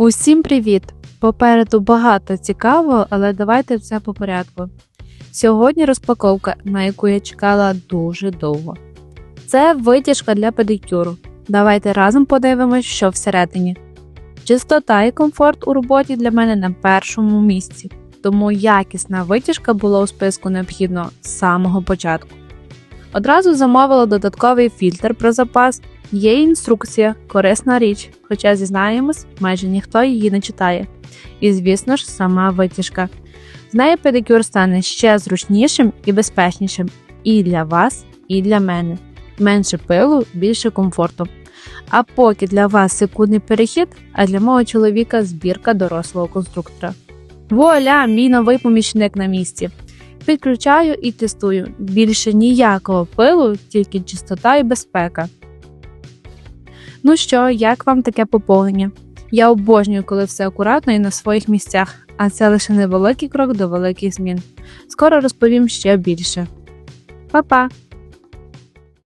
Усім привіт! Попереду багато цікавого, але давайте все по порядку. Сьогодні розпаковка, на яку я чекала дуже довго. Це витяжка для педикюру. Давайте разом подивимось, що всередині. Чистота і комфорт у роботі для мене на першому місці, тому якісна витяжка була у списку необхідно з самого початку. Одразу замовила додатковий фільтр про запас, є інструкція, корисна річ, хоча зізнаємось, майже ніхто її не читає. І, звісно ж, сама витяжка. З нею педикюр стане ще зручнішим і безпечнішим і для вас, і для мене. Менше пилу, більше комфорту. А поки для вас секундний перехід, а для мого чоловіка збірка дорослого конструктора. Вуаля, мій новий помічник на місці. Підключаю і тестую. Більше ніякого пилу, тільки чистота і безпека. Ну що, як вам таке поповнення? Я обожнюю, коли все акуратно і на своїх місцях, а це лише невеликий крок до великих змін. Скоро розповім ще більше. Па-па!